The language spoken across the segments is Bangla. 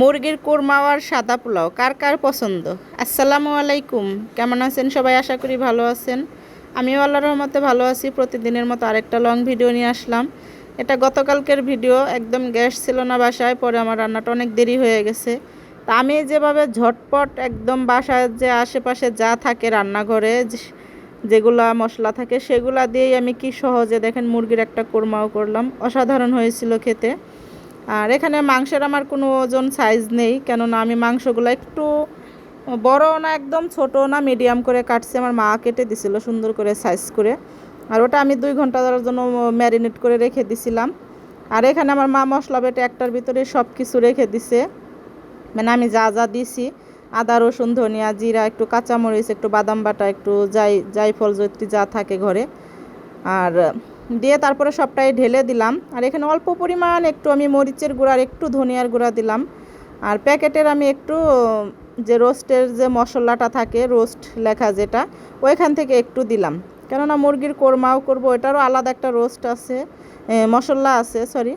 মুরগির কোরমা আর সাদা পোলাও, কার কার পছন্দ? আসসালামু আলাইকুম। কেমন আছেন সবাই? আশা করি ভালো আছেন। আমিও আল্লাহ রহমতে ভালো আছি। প্রতিদিনের মতো আরেকটা লং ভিডিও নিয়ে আসলাম। এটা গতকালকের ভিডিও একদম গ্যাস ছিল না বাসায়, পরে আমার রান্নাটা অনেক দেরি হয়ে গেছে। তা আমি যেভাবে ঝটপট একদম বাসায় যে আশেপাশে যা থাকে রান্নাঘরে যেগুলা মশলা থাকে, সেগুলা দিয়েই আমি কি সহজে দেখেন মুরগির একটা কোরমাও করলাম। অসাধারণ হয়েছিল খেতে। আর এখানে মাংসের আমার কোনো ওজন সাইজ নেই, কেননা আমি মাংসগুলো একটু বড় না, একদম ছোট না মিডিয়াম করে কাটছি। আমার মা কেটে দিছিল সুন্দর করে সাইজ করে। আর ওটা আমি দুই ঘণ্টা ধরার জন্য ম্যারিনেট করে রেখে দিছিলাম। আর এখানে আমার মা মশলা বেটে একটার ভিতরে সব কিছু রেখে দিছে। মানে আমি যা যা দিছি, আদা, রসুন, ধনিয়া, জিরা, একটু কাঁচামরিচ, একটু বাদাম বাটা, একটু যাই জাইফল জৈত্রী যা থাকে ঘরে। আর দিয়ে তারপরে সবটাই ঢেলে দিলাম। আর এখানে অল্প পরিমাণ একটু আমি মরিচের গুঁড়া আর একটু ধনিয়ার গুঁড়া দিলাম। আর প্যাকেটের আমি একটু যে রোস্টের যে মশলাটা থাকে, রোস্ট লেখা যেটা, ওইখান থেকে একটু দিলাম। কেননা মুরগির কোরমাও করব এটারও আলাদা একটা রোস্ট আছে মশলা আছে সরি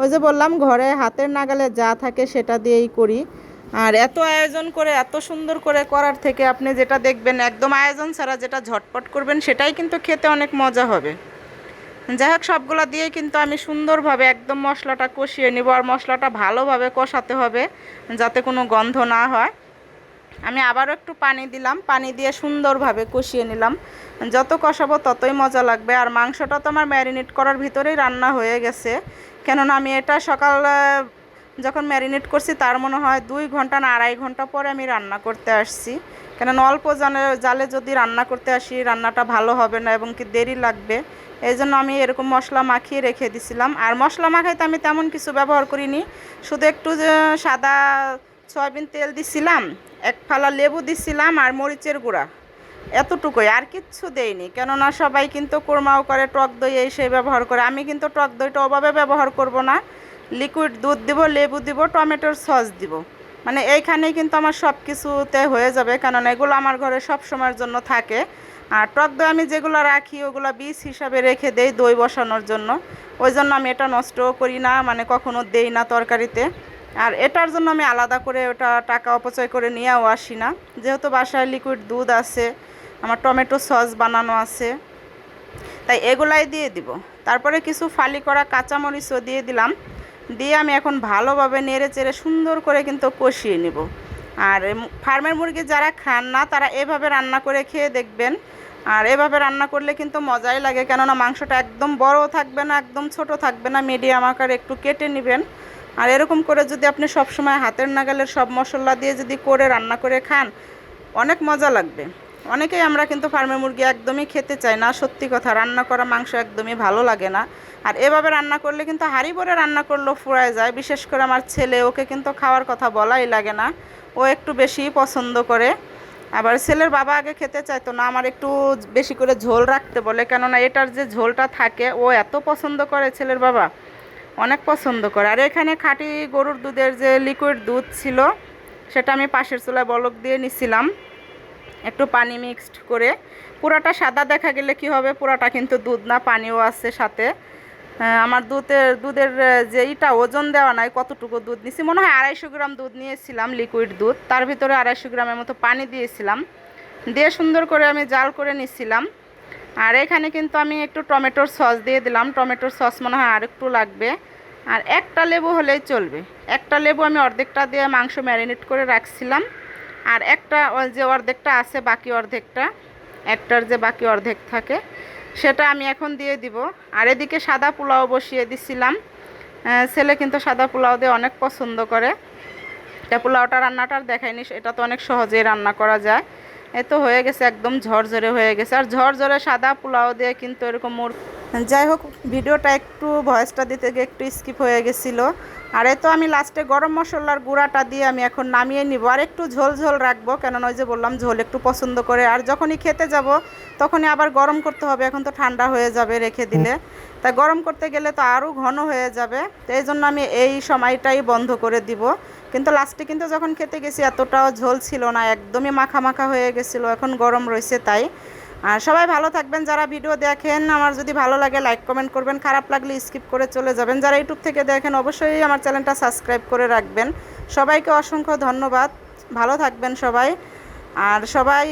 ওই যে বললাম, ঘরে হাতের নাগালে যা থাকে সেটা দিয়েই করি। আর এত আয়োজন করে, এত সুন্দর করে করার থেকে আপনি যেটা দেখবেন, একদম আয়োজন ছাড়া যেটা ঝটপট করবেন, সেটাই কিন্তু খেতে অনেক মজা হবে। যাই হোক, সবগুলো দিয়ে কিন্তু আমি সুন্দরভাবে একদম মশলাটা কষিয়ে নিব আর মশলাটা ভালোভাবে কষাতে হবে যাতে কোনো গন্ধ না হয়। আমি আবারও একটু পানি দিলাম, পানি দিয়ে সুন্দরভাবে কষিয়ে নিলাম। যত কষাবো ততই মজা লাগবে। আর মাংসটা তো আমার ম্যারিনেট করার ভিতরেই রান্না হয়ে গেছে। কেননা আমি এটা সকাল যখন ম্যারিনেট করছি তার মনে হয় দুই ঘণ্টা না আড়াই ঘণ্টা পরে আমি রান্না করতে আসছি। কেননা অল্প জালে জালে যদি রান্না করতে আসি, রান্নাটা ভালো হবে না এবং কি দেরি লাগবে। এই জন্য আমি এরকম মশলা মাখিয়ে রেখে দিছিলাম। আর মশলা মাখাইতে আমি তেমন কিছু ব্যবহার করিনি। শুধু একটু সাদা সয়াবিন তেল দিছিলাম, এক ফালা লেবু দিছিলাম আর মরিচের গুঁড়া। এতটুকুই, আর কিচ্ছু দেইনি। কেননা সবাই কিন্তু কোরমাও করে, টক দই এই সেই ব্যবহার করে। আমি কিন্তু টক দইটা ওভাবে ব্যবহার করব না। লিকুইড দুধ দিব, লেবু দিব, টমেটোর সস দিব। মানে এইখানেই কিন্তু আমার সব কিছুতে হয়ে যাবে কেননা এগুলো আমার ঘরে সব সময়ের জন্য থাকে। আর টক দই আমি যেগুলো রাখি, ওগুলো বীজ হিসাবে রেখে দেই দই বসানোর জন্য। ওই জন্য আমি এটা নষ্টও করি না মানে কখনো দেই না তরকারিতে। আর এটার জন্য আমি আলাদা করে ওটা টাকা অপচয় করে নিয়েও আসি না। যেহেতু বাসায় লিকুইড দুধ আছে, আমার টমেটো সস বানানো আছে, তাই এগুলাই দিয়ে দিব। তারপরে কিছু ফালি করা কাঁচামরিচও দিয়ে দিলাম। দিয়ে আমি এখন ভালোভাবে নেড়ে চেড়ে সুন্দর করে কিন্তু কষিয়ে নিব। আর ফার্মের মুরগি যারা খান না, তারা এভাবে রান্না করে খেয়ে দেখবেন। আর এভাবে রান্না করলে কিন্তু মজাই লাগে, কেননা মাংসটা একদম বড় থাকবে না, একদম ছোট থাকবে না, মিডিয়াম আকার একটু কেটে নেবেন। আর এরকম করে যদি আপনি সবসময় হাতের নাগালের সব মশলা দিয়ে যদি করে রান্না করে খান, অনেক মজা লাগবে। অনেকেই আমরা কিন্তু ফার্মের মুরগি একদমই খেতে চাই না, সত্যি কথা। রান্না করা মাংস একদমই ভালো লাগে না। আর এভাবে রান্না করলে কিন্তু হাঁড়ি ভরে রান্না করলেও ফুরায় যায়। বিশেষ করে আমার ছেলে, ওকে কিন্তু খাওয়ার কথা বলাই লাগে না। ও একটু বেশি পছন্দ করে। আবার ছেলের বাবা আগে খেতে চাইতো না, আমার একটু বেশি করে ঝোল রাখতে বলে। কেননা এটার যে ঝোলটা থাকে, ও এত পছন্দ করে ছেলের বাবা। অনেক পছন্দ করে। আর এখানে খাঁটি গরুর দুধের যে লিকুইড দুধ ছিল, সেটা আমি পাশের চুলায় বলক দিয়ে নিছিলাম। একটু পানি মিক্সড করে। পুরাটা সাদা দেখা গেলে কি হবে? পুরাটা কিন্তু দুধ না, পানিও আছে সাথে। আমার দুধের দুধের যে ইটা ওজন দেওয়া নাই, কতটুকু দুধ নিয়েছি মনে হয় আড়াইশো গ্রাম দুধ নিয়েছিলাম লিকুইড দুধ। তার ভিতরে আড়াইশো গ্রামের মতো পানি দিয়েছিলাম। দিয়ে সুন্দর করে আমি জাল করে নিছিলাম। আর এখানে কিন্তু আমি একটু টমেটোর সস দিয়ে দিলাম। টমেটোর সস মনে হয় আর একটু লাগবে। আর একটা লেবু হলেই চলবে। একটা লেবু আমি অর্ধেকটা দিয়ে মাংস ম্যারিনেট করে রাখছিলাম। আর একটা যে অর্ধেকটা আছে, বাকি অর্ধেকটা, একটার যে বাকি অর্ধেক থাকে, সেটা আমি এখন দিয়ে দিব। আর এদিকে সাদা পোলাও বসিয়ে দিছিলাম। ছেলে কিন্তু সাদা পোলাও দিয়ে অনেক পছন্দ করে। এটা পোলাওটা রান্নাটা আর দেখাইনি, এটা তো অনেক সহজেই রান্না করা যায়। এ তো হয়ে গেছে, একদম ঝরঝরে হয়ে গেছে। আর ঝরঝরে সাদা পোলাও দিয়ে কিন্তু এরকম মুর যাই হোক, ভিডিওটা একটু ভয়েসটা দিতে গিয়ে একটু স্কিপ হয়ে গেছিল। আর এ তো আমি লাস্টে গরম মশলার গুঁড়াটা দিয়ে আমি এখন নামিয়ে নিব। আর একটু ঝোল ঝোল রাখব, কেননা ওই যে বললাম ঝোল একটু পছন্দ করে। আর যখনই খেতে যাব, তখনই আবার গরম করতে হবে। এখন তো ঠান্ডা হয়ে যাবে রেখে দিলে। তা গরম করতে গেলে তো আরও ঘন হয়ে যাবে। তো এই জন্য আমি এই সময়টাই বন্ধ করে দিব। কিন্তু লাস্টে কিন্তু যখন খেতে গেছি, এতটাও ঝোল ছিল না, একদমই মাখা মাখা হয়ে গেছিল, এখন গরম রয়েছে তাই। আর সবাই ভালো থাকবেন, যারা ভিডিও দেখেন, আমার যদি ভালো লাগে লাইক কমেন্ট করবেন, খারাপ লাগলে স্কিপ করে চলে যাবেন। যারা ইউটিউব থেকে দেখেন, অবশ্যই আমার চ্যানেলটা সাবস্ক্রাইব করে রাখবেন। সবাইকে অসংখ্য ধন্যবাদ, ভালো থাকবেন সবাই। আর সবাই